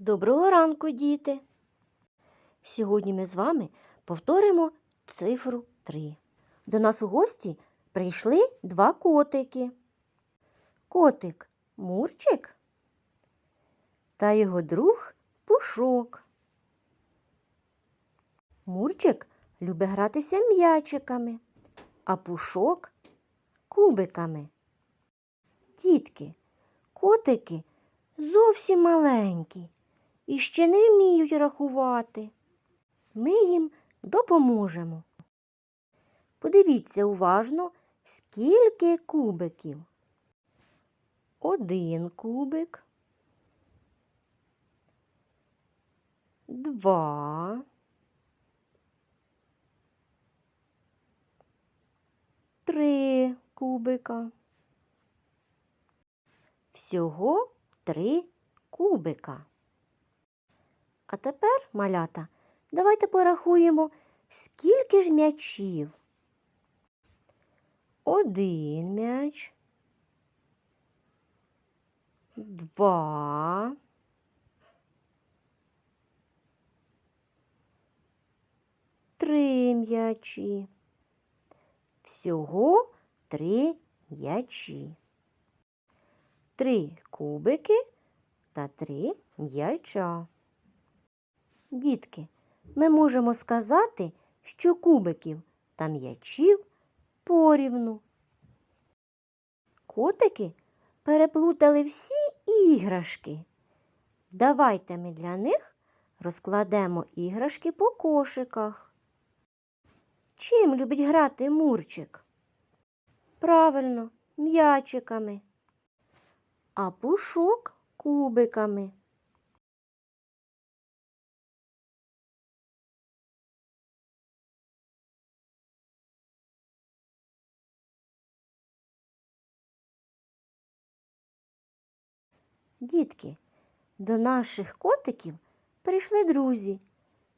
Доброго ранку, діти! Сьогодні ми з вами повторимо цифру 3. До нас у гості прийшли два котики. Котик Мурчик та його друг Пушок. Мурчик любить гратися м'ячиками, а пушок кубиками. Дітки, котики зовсім маленькі і ще не вміють рахувати. Ми їм допоможемо. Подивіться уважно, скільки кубиків. Один кубик. Два. Три кубика. Всього три кубика. А тепер, малята, давайте порахуємо, скільки ж м'ячів. Один м'яч. Два. Три м'ячі. Всього три м'ячі. Три кубики та три м'яча. Дітки, ми можемо сказати, що кубиків та м'ячів порівну. Котики переплутали всі іграшки. Давайте ми для них розкладемо іграшки по кошиках. Чим любить грати Мурчик? Правильно, м'ячиками, а пушок кубиками. Дітки, до наших котиків прийшли друзі,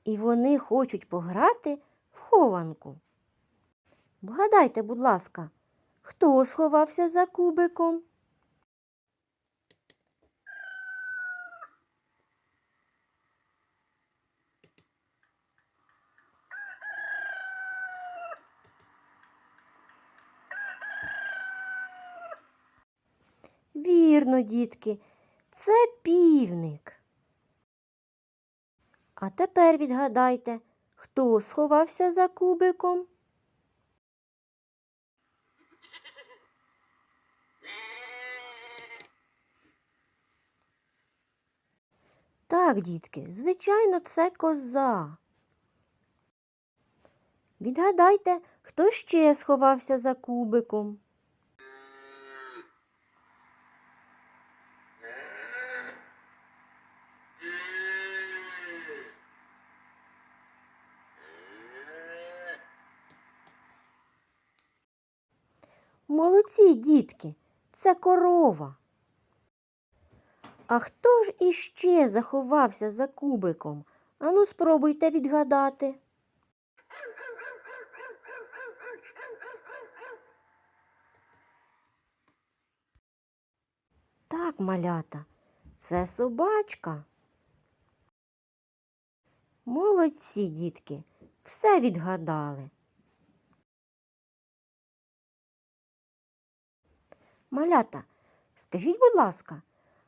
і вони хочуть пограти в хованку. Вгадайте, будь ласка, хто сховався за кубиком? Вірно, дітки, це півник. А тепер відгадайте, хто сховався за кубиком? Так, дітки, звичайно, це коза. Відгадайте, хто ще сховався за кубиком? Молодці, дітки, це корова. А хто ж іще заховався за кубиком? Ану, спробуйте відгадати. Так, малята, це собачка. Молодці, дітки, все відгадали. Малята, скажіть, будь ласка,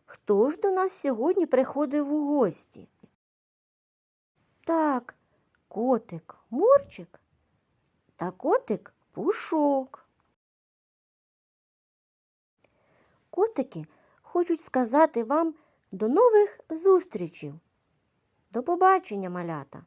хто ж до нас сьогодні приходив у гості? Так, котик Мурчик та котик Пушок. Котики хочуть сказати вам до нових зустрічей. До побачення, малята!